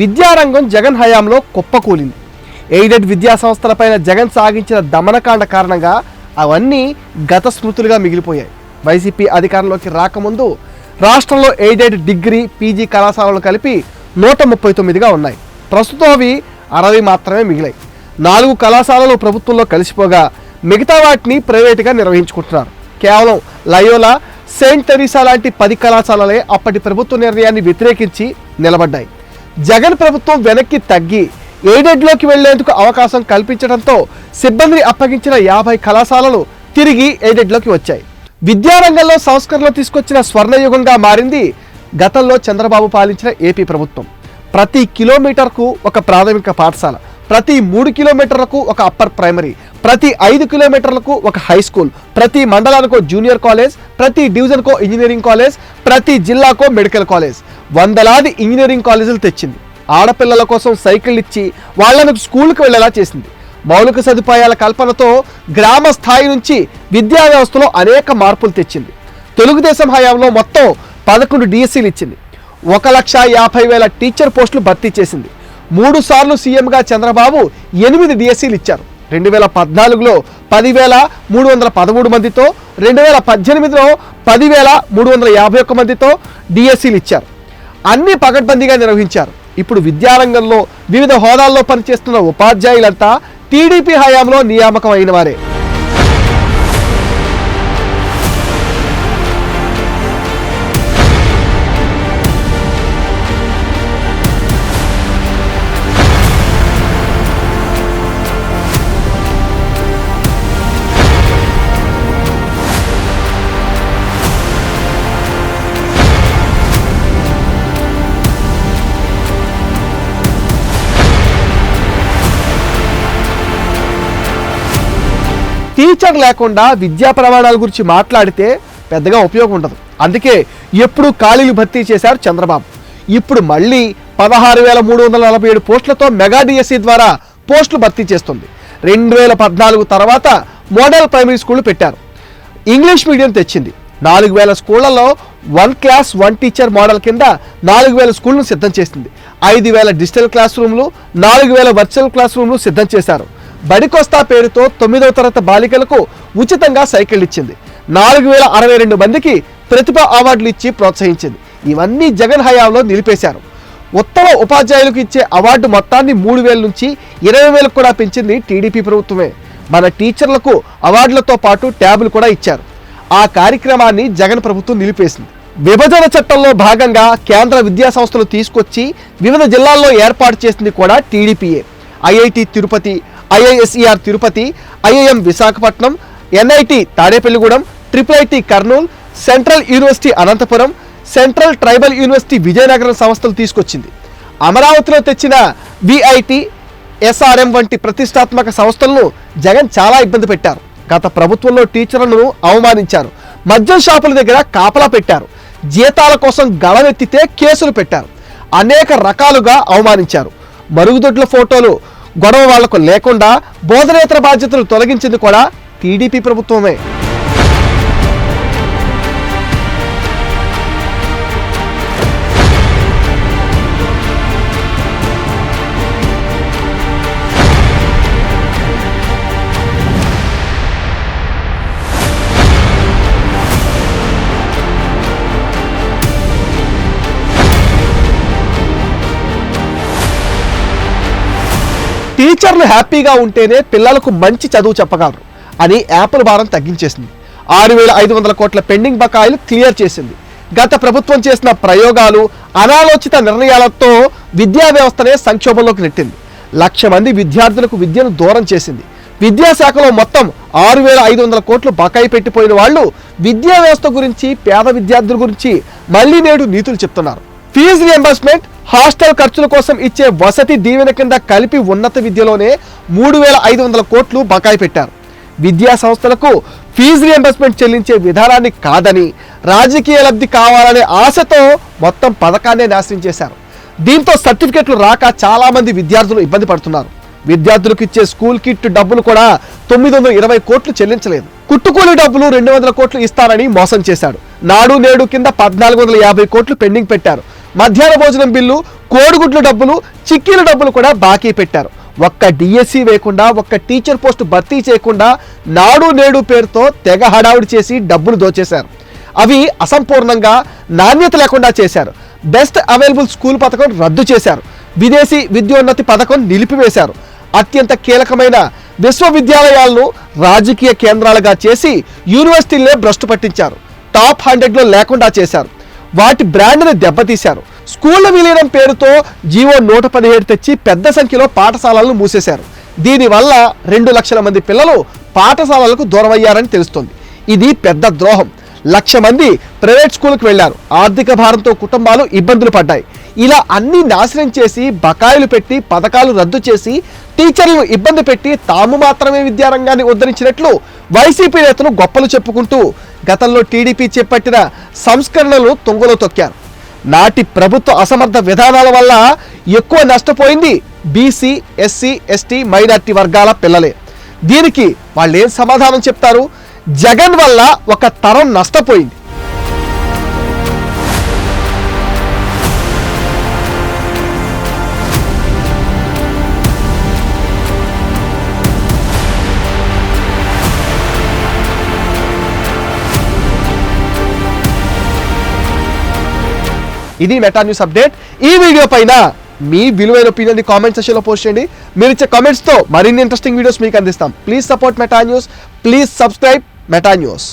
విద్యారంగం జగన్ హయాంలో కుప్పకూలింది. ఎయిడెడ్ విద్యా సంస్థలపైన జగన్ సాగించిన దమనకాండ కారణంగా అవన్నీ గత స్మృతులుగా మిగిలిపోయాయి. వైసీపీ అధికారంలోకి రాకముందు రాష్ట్రంలో ఎయిడెడ్ డిగ్రీ పీజీ కళాశాలలు కలిపి నూట ముప్పై తొమ్మిదిగా ఉన్నాయి. ప్రస్తుతం అవి అరవై మాత్రమే మిగిలాయి. నాలుగు కళాశాలలు ప్రభుత్వంలో కలిసిపోగా మిగతా వాటిని ప్రైవేటుగా నిర్వహించుకుంటున్నారు. కేవలం లయోలా సెయింట్ తెరీసా లాంటి పది కళాశాలలే అప్పటి ప్రభుత్వ నిర్ణయాన్ని వ్యతిరేకించి నిలబడ్డాయి. జగన్ ప్రభుత్వం వెనక్కి తగ్గి ఎయిడెడ్లోకి వెళ్ళేందుకు అవకాశం కల్పించడంతో సిబ్బందిని అప్పగించిన యాభై కళాశాలలు తిరిగి ఎయిడెడ్లోకి వచ్చాయి. విద్యారంగంలో సంస్కరణలు తీసుకొచ్చిన స్వర్ణయుగంగా మారింది గతంలో చంద్రబాబు పాలించిన ఏపీ ప్రభుత్వం. ప్రతి కిలోమీటర్కు ఒక ప్రాథమిక పాఠశాల. ప్రతి మూడు కిలోమీటర్లకు ఒక అప్పర్ ప్రైమరీ ప్రతి ఐదు కిలోమీటర్లకు ఒక హై స్కూల్ ప్రతి మండలానికో జూనియర్ కాలేజ్ ప్రతి డివిజన్కో ఇంజనీరింగ్ కాలేజ్ ప్రతి జిల్లాకో మెడికల్ కాలేజ్. వందలాది ఇంజనీరింగ్ కాలేజీలు తెచ్చింది. ఆడపిల్లల కోసం సైకిల్ ఇచ్చి వాళ్ళను స్కూల్కి వెళ్ళేలా చేసింది. మౌలిక సదుపాయాల కల్పనతో గ్రామ స్థాయి నుంచి విద్యా వ్యవస్థలో అనేక మార్పులు తెచ్చింది. తెలుగుదేశం హయాంలో మొత్తం పదకొండు డిఎస్సీలు ఇచ్చింది. ఒక లక్ష యాభై వేల టీచర్ పోస్టులు భర్తీ చేసింది. మూడు సార్లు సీఎంగా చంద్రబాబు ఎనిమిది డిఎస్సీలు ఇచ్చారు. రెండు వేల పద్నాలుగులో పదివేల మూడు వందల పదమూడు మందితో రెండు వేల పద్దెనిమిదిలో పదివేల మూడు వందల యాభై ఒక్క మందితో డిఎస్సీలు ఇచ్చారు. అన్ని పకడ్బందీగా నిర్వహించారు. ఇప్పుడు విద్యారంగంలో వివిధ హోదాల్లో పనిచేస్తున్న ఉపాధ్యాయులంతా టీడీపీ హయాంలో నియామకం అయిన వారే. టీచర్ లేకుండా విద్యా ప్రమాణాల గురించి మాట్లాడితే పెద్దగా ఉపయోగం ఉండదు. అందుకే ఎప్పుడు ఖాళీలు భర్తీ చేశారు చంద్రబాబు. ఇప్పుడు మళ్ళీ పదహారు వేల మూడు వందల నలభై ఏడు పోస్టులతో మెగా డిఎస్సి ద్వారా పోస్టులు భర్తీ చేస్తుంది. రెండు వేల పద్నాలుగు తర్వాత మోడల్ ప్రైమరీ స్కూల్ పెట్టారు. ఇంగ్లీష్ మీడియం తెచ్చింది. నాలుగు వేల స్కూళ్ళలో one class one teacher model కింద నాలుగు వేల స్కూళ్ళను సిద్ధం చేసింది. ఐదు వేల డిజిటల్ క్లాస్ రూమ్లు నాలుగు వేల వర్చువల్ క్లాస్ రూమ్లు సిద్ధం చేశారు. బడికొస్తా పేరుతో తొమ్మిదవ తరగతి బాలికలకు ఉచితంగా సైకిల్ ఇచ్చింది. నాలుగు వేల అరవై రెండు మందికి ప్రతిభ అవార్డులు ఇచ్చి ప్రోత్సహించింది. ఇవన్నీ జగన్ హయాంలో నిలిపేశారు. ఉత్తమ ఉపాధ్యాయులకు ఇచ్చే అవార్డు మొత్తాన్ని మూడు వేల నుంచి ఇరవై వేలకు కూడా పెంచింది టీడీపీ ప్రభుత్వమే. మన టీచర్లకు అవార్డులతో పాటు ట్యాబులు కూడా ఇచ్చారు. ఆ కార్యక్రమాన్ని జగన్ ప్రభుత్వం నిలిపేసింది. విభజన చట్టంలో భాగంగా కేంద్ర విద్యా సంస్థలు తీసుకొచ్చి వివిధ జిల్లాల్లో ఏర్పాటు చేసింది కూడా టీడీపీఏ IIT Tirupati IISER Tirupati IIM Visakhapatnam NIT Tadepalligudem triple IT Kurnool central university Anantapuram central tribal university Vizianagaram సంస్థలు తీసుకొచ్చింది. అమరావతిలో తెచ్చిన విఐటి ఎస్ఆర్ఎం వంటి ప్రతిష్టాత్మక సంస్థలను జగన్ చాలా ఇబ్బంది పెట్టారు. గత ప్రభుత్వంలో టీచర్లను అవమానించారు. మద్యం షాపుల దగ్గర కాపలా పెట్టారు. జీతాల కోసం గళమెత్తితే కేసులు పెట్టారు. అనేక రకాలుగా అవమానించారు. మరుగుదొడ్ల ఫోటోలు గొడవ వాళ్ళకు లేకుండా బోధనేతర బాధ్యతలు తొలగించింది కూడా టీడీపీ ప్రభుత్వమే. టీచర్లు హ్యాపీగా ఉంటేనే పిల్లలకు మంచి చదువు చెప్పగలరు అని యాపిల్ భారం తగ్గించేసింది. ఆరు వేల ఐదు వందల కోట్ల పెండింగ్ బకాయిలు క్లియర్ చేసింది. గత ప్రభుత్వం చేసిన ప్రయోగాలు అనాలోచిత నిర్ణయాలతో విద్యా వ్యవస్థనే సంక్షోభంలోకి నెట్టింది. లక్ష మంది విద్యార్థులకు విద్యను దూరం చేసింది. విద్యాశాఖలో మొత్తం ఆరు వేల ఐదు వందల కోట్లు బకాయి పెట్టిపోయిన వాళ్ళు విద్యా వ్యవస్థ గురించి పేద విద్యార్థుల గురించి మళ్ళీ నేడు నీతులు చెప్తున్నారు. ఫీజు రియంబర్స్మెంట్ హాస్టల్ ఖర్చుల కోసం ఇచ్చే వసతి దీవెన కింద కలిపి ఉన్నత విద్యలోనే మూడు వేల ఐదు వందల కోట్లు బకాయి పెట్టారు. విద్యా సంస్థలకు ఫీజు రియంబర్స్మెంట్ చెల్లించే విధానాన్ని కాదని రాజకీయ లబ్ధి కావాలనే ఆశతో మొత్తం పథకాన్నే నాశనం చేశారు. దీంతో సర్టిఫికెట్లు రాక చాలా మంది విద్యార్థులు ఇబ్బంది పడుతున్నారు. విద్యార్థులకు ఇచ్చే స్కూల్ కిట్ డబ్బులు కూడా తొమ్మిది వందల ఇరవై కోట్లు చెల్లించలేదు. కుట్టుకూలి డబ్బులు రెండు వందల కోట్లు ఇస్తారని మోసం చేశాడు. నాడు నేడు కింద పద్నాలుగు వందల యాభై కోట్లు పెండింగ్ పెట్టారు. మధ్యాహ్న భోజనం బిల్లు కోడిగుడ్ల డబ్బులు చిక్కీల డబ్బులు కూడా బాకీ పెట్టారు. ఒక్క డిఎస్సి వేయకుండా ఒక్క టీచర్ పోస్ట్ భర్తీ చేయకుండా నాడు నేడు పేరుతో తెగ హడావుడి చేసి డబ్బులు దోచేశారు. అవి అసంపూర్ణంగా నాణ్యత లేకుండా చేశారు. బెస్ట్ అవైలబుల్ స్కూల్ పథకం రద్దు చేశారు. విదేశీ విద్యోన్నతి పథకం నిలిపివేశారు. అత్యంత కీలకమైన విశ్వవిద్యాలయాలను రాజకీయ కేంద్రాలుగా చేసి యూనివర్సిటీలనే భ్రష్టు పట్టించారు. టాప్ హండ్రెడ్లో లేకుండా చేశారు. వాటి బ్రాండ్ని దెబ్బతీశారు. స్కూళ్ళ విలీనం పేరుతో జీవో నూట పదిహేడు తెచ్చి పెద్ద సంఖ్యలో పాఠశాలలను మూసేశారు. దీనివల్ల రెండు లక్షల మంది పిల్లలు పాఠశాలలకు దూరమయ్యారని తెలుస్తుంది. ఇది పెద్ద ద్రోహం. లక్ష మంది ప్రైవేట్ స్కూల్కి వెళ్ళారు ఆర్థిక భారంతో కుటుంబాలు ఇబ్బందులు పడ్డాయి. ఇలా అన్ని నాశనం చేసి బకాయిలు పెట్టి పథకాలు రద్దు చేసి టీచర్లను ఇబ్బంది పెట్టి తాము మాత్రమే విద్యారంగాన్ని ఉద్ధరించినట్లు వైసీపీ నేతలు గొప్పలు చెప్పుకుంటూ గతంలో టీడీపీ చేపట్టిన సంస్కరణలు తొంగలో తొక్కారు. నాటి ప్రభుత్వ అసమర్థ విధానాల వల్ల ఎక్కువ నష్టపోయింది బీసీ ఎస్సీ ఎస్టీ మైనార్టీ వర్గాల పిల్లలే. దీనికి వాళ్ళు ఏం సమాధానం చెప్తారు? జగన్ వల్ల ఒక తరం నష్టపోయింది. ఇది మెటా న్యూస్ అప్డేట్. ఈ వీడియో పైన మీ విలువైన ఒపీనియన్ కామెంట్ సెషన్లో పోస్ట్ చేయండి. మీరు ఇచ్చే కామెంట్స్తో మరిన్ని ఇంట్రెస్టింగ్ వీడియోస్ మీకు అందిస్తాం. Please support Meta news please subscribe Meta news